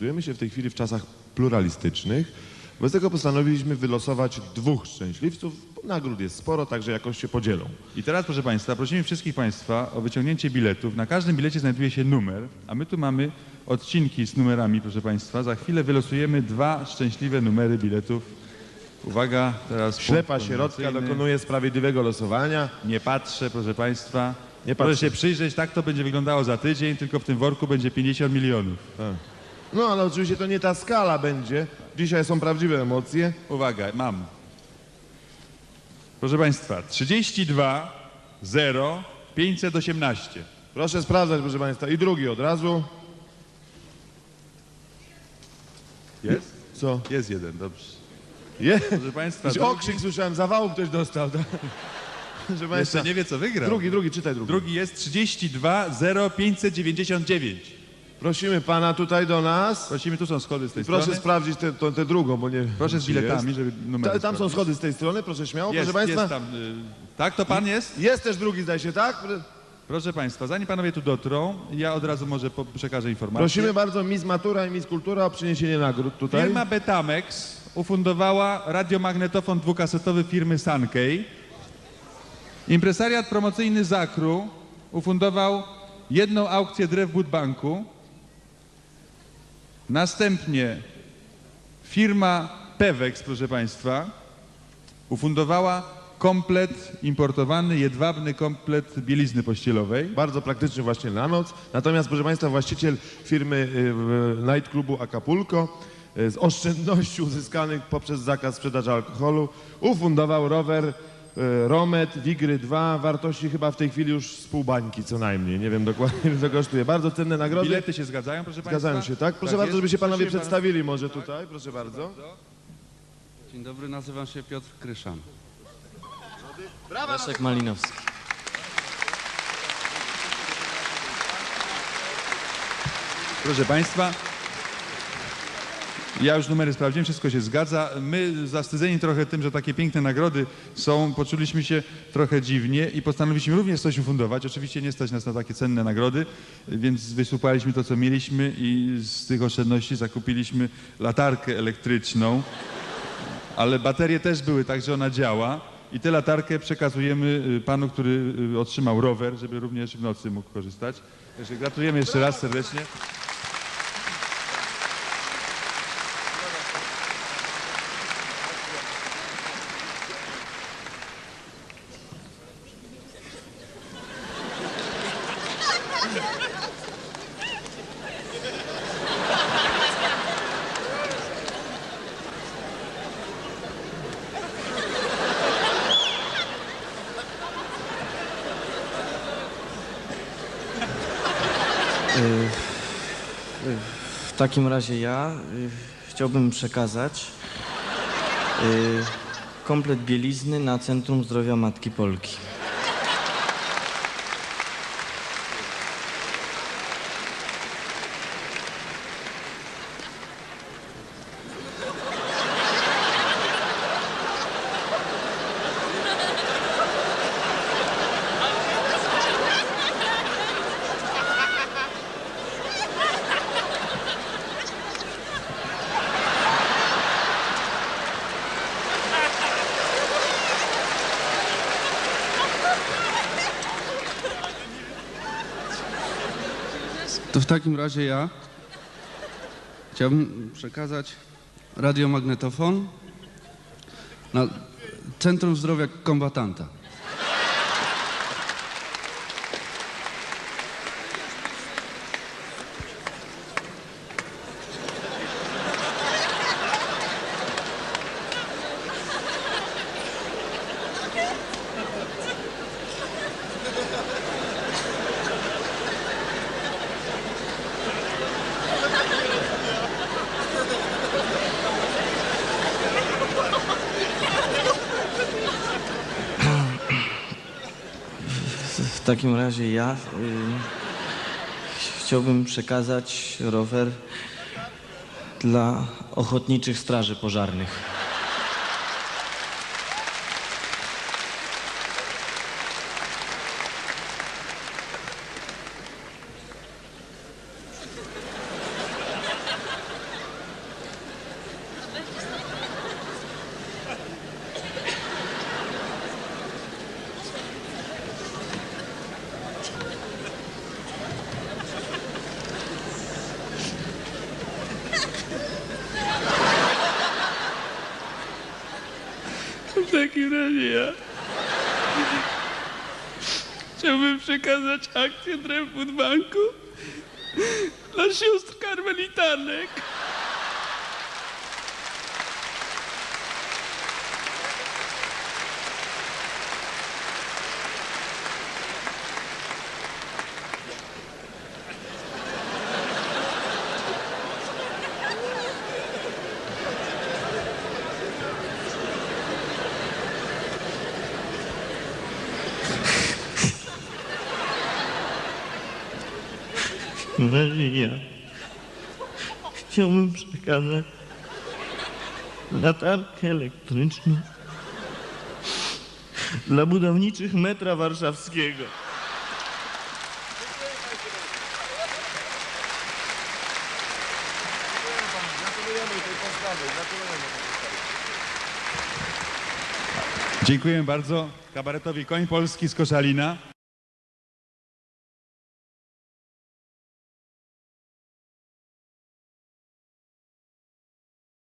znajdujemy się w tej chwili w czasach pluralistycznych. Wobec tego postanowiliśmy wylosować dwóch szczęśliwców. Nagród jest sporo, także jakoś się podzielą. I teraz, proszę Państwa, prosimy wszystkich Państwa o wyciągnięcie biletów. Na każdym bilecie znajduje się numer, a my tu mamy odcinki z numerami, proszę Państwa. Za chwilę wylosujemy dwa szczęśliwe numery biletów. Uwaga, teraz Ślepa sierotka dokonuje sprawiedliwego losowania. Nie patrzę, proszę Państwa. Nie Proszę patrzę. się przyjrzeć, tak to będzie wyglądało za tydzień, tylko w tym worku będzie 50 milionów. No ale oczywiście to nie ta skala będzie. Dzisiaj są prawdziwe emocje. Uwaga, mam. Proszę Państwa, 32 0 518. Proszę sprawdzać, proszę Państwa. I drugi od razu. Jest? Co? Jest jeden, dobrze. Je? Proszę Państwa, Jakiś drugi, okrzyk słyszałem, zawału ktoś dostał. Tak? Proszę Państwa. jeszcze nie wie co wygrał. Drugi, drugi, czytaj drugi. Drugi jest 32 0 599. Prosimy Pana tutaj do nas. Prosimy, tu są schody z tej Proszę strony. sprawdzić tę tę drugą, bo nie Proszę z czy biletami, jest. żeby numer. Ta, tam są schody z tej strony, proszę śmiało. Jest, proszę Państwa. jest tam. y, Tak, to pan jest? Jest też drugi, zdaje się, tak? Proszę Państwa, zanim panowie tu dotrą, ja od razu może po- przekażę informację. Prosimy bardzo Miss Matura i Miss Kultura o przyniesienie nagród tutaj. Firma Betamex ufundowała radiomagnetofon dwukasetowy firmy Sankey. Impresariat promocyjny Zakru ufundował jedną aukcję drew Budbanku. Następnie firma Pewex, proszę Państwa, ufundowała komplet importowany, jedwabny komplet bielizny pościelowej. Bardzo praktyczny właśnie na noc. Natomiast, proszę Państwa, właściciel firmy y, Nightclubu Acapulco y, z oszczędności uzyskanych poprzez zakaz sprzedaży alkoholu ufundował rower Romet Wigry 2 wartości chyba w tej chwili już z pół bańki co najmniej. Nie wiem dokładnie, ile to kosztuje. Bardzo cenne nagrody. Bilety się zgadzają, proszę Państwa? Zgadzają się, tak? Proszę Tak bardzo, żeby się Panowie pana- przedstawili może tutaj. Proszę bardzo. Dzień dobry, nazywam się Piotr Kryszan. Leszek Malinowski. Proszę Państwa, ja już numery sprawdziłem, wszystko się zgadza. My zawstydzeni trochę tym, że takie piękne nagrody są, poczuliśmy się trochę dziwnie i postanowiliśmy również coś ufundować. Oczywiście nie stać nas na takie cenne nagrody, więc wysupaliśmy to, co mieliśmy i z tych oszczędności zakupiliśmy latarkę elektryczną, ale baterie też były, także ona działa. I tę latarkę przekazujemy y, panu, który y, otrzymał rower, żeby również w nocy mógł korzystać. Także gratulujemy jeszcze raz serdecznie. W takim razie ja y, chciałbym przekazać y, komplet bielizny na Centrum Zdrowia Matki Polki. To w takim razie ja chciałbym przekazać radiomagnetofon na Centrum Zdrowia Kombatanta. W takim razie ja y, ch- chciałbym przekazać rower dla ochotniczych straży pożarnych. W takim razie ja chciałbym przekazać akcję Drewwood Banku dla sióstr karmelitanek. Razie ja chciałbym przekazać latarkę elektryczną dla budowniczych metra warszawskiego. Dziękuję bardzo kabaretowi Koń Polski z Koszalina.